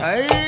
Ai.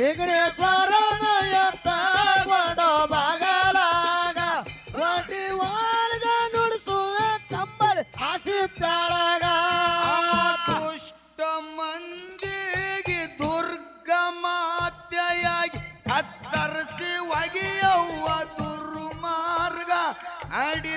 ವಿಘ್ನೇಶ್ವರನ ಎತ್ತ ಗೊಂಡೋ ಬಾಗಲಾಗ. ಒಟ್ಟಿ ಒಳಗ ನುಡಿಸುವೆ ಕಂಬಳಿ ಹಾಸಿತ್ತಾಳಗ ದುಷ್ಟ ಮಂದಿಗೆ ದುರ್ಗ ಮಾತೆಯಾಗಿ ಹತ್ತರಸಿ ಒಗೆಯವ್ವ ದುರ್ಮಾರ್ಗ. ಅಡಿ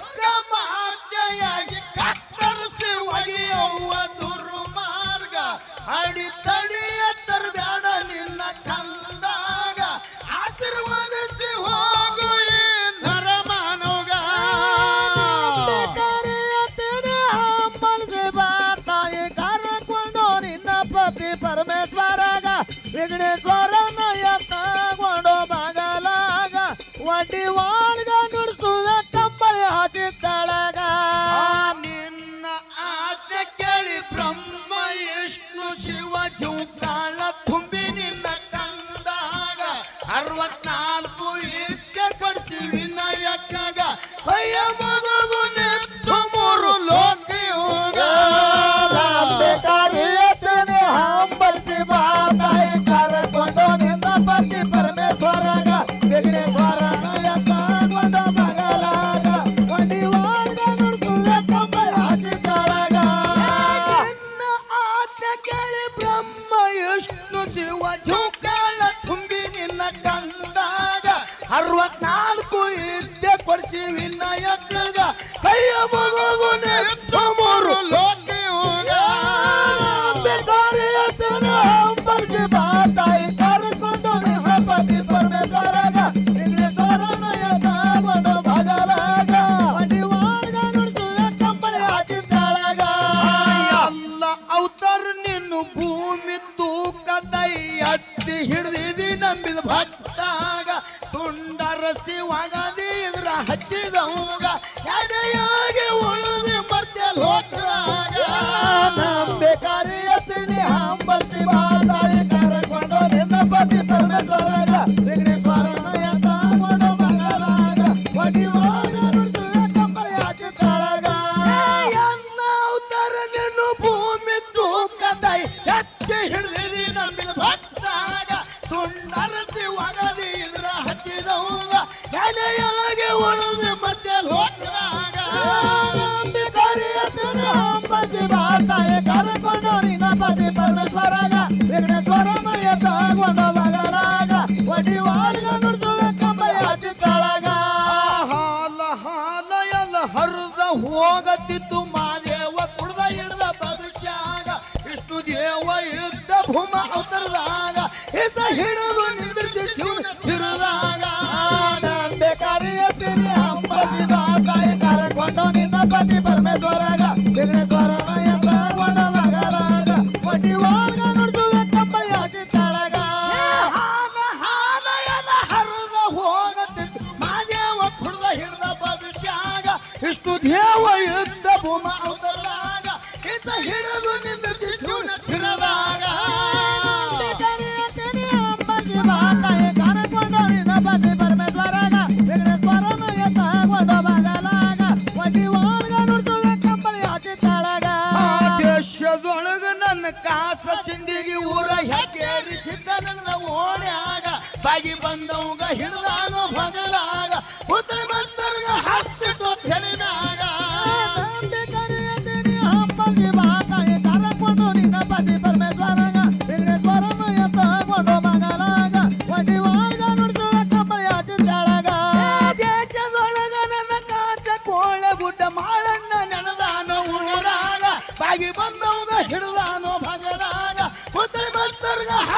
ಅರವತ್ನಾಲ್ಕು ಹಚ್ಚಿ ವಿನಾಯಕಗ ಕೈಯ ಮಗು ಮೂರು. ಲೋಕಿಯುಗ ಬೇಕಾರಿಯತನ ಹಂಬಲ್ಗೆ ಬಾ ತಾಯಿ. ಕರೆಕೊಂಡು ನಿನ್ನ ಪತಿ ಪರಮೇಶ್ವರಗ ವಿಘ್ನೇಶ್ವರನ ಎತ್ತ ಮಾಡು ಬಗಲಾಗ. ಮಡಿವಾಳ ನುಡಿಸುವ ಕಂಬಳಿ ಹಾಕಿದ್ದಾಳಗ. ಅಲ್ಲ ಅವತಾರ ನಿನ್ನು ಭೂಮಿ ತೂಕದೈ ಹತ್ತಿ ಹಿಡಿದಿ ನಂಬಿದ ಭಕ್ತಾಗ ತುಂಡರ ಶಿವಗದಿ ಇದ್ರ ಹಚ್ಚಿದವಾಗ. ಎದೆಯಾಗಿ ಉಳಿದು ಮರ್ತ್ಯಲ್ ಹೋಗ್ತಾಗ ಬೇಕಾರಿಯತಿನಿ ಹಂಬಲ್ಸಿ ಬಾದಾಯಿ ಕರಕೊಂಡು ನಿನ್ನ ಪತಿ ವಿಘ್ನೇಶ್ವರನ ಎತ್ತ ಮಾಡು ಉಳಿದು ಮರ್ತ್ಯಲ್ ಹೋಗ್ತಾಗ ಕರೆಕೊಂಡು ನಿನ್ನ ಪತಿ ಪರಮೇಶ್ವರಾಗ. ವಿಘ್ನೇಶ್ವರನ ಎತ್ತಾಗೊಂಡ ಮಗಲಾಗ ಒಡಿ ವಾಲ್ಗ ನುಡಿಸುವ ಕಂಬಳಿ ಮಾದೇವ ಹಿಡ್ದ ಬದುಚಾಗ ದೇವ ಇಸ ಹಿಡಿದು ಕಾಸ ಸಿಂಡಿಗೆ ಊರ ಹೆಕ್ಕೇರಿ ನನ್ನ ಓಣ್ಯಾಗ. ಬಾಗಿ ಬಂದವಂಗ ಹಿಡಿದಾನು ಬಗಲಾಗ ಪುತ್ರ ಬಂದವ್ರಿಗೆ ಹಸ್ತಿಟ್ಟು ತೆಲಿನಾಗ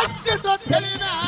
Just to tell you now.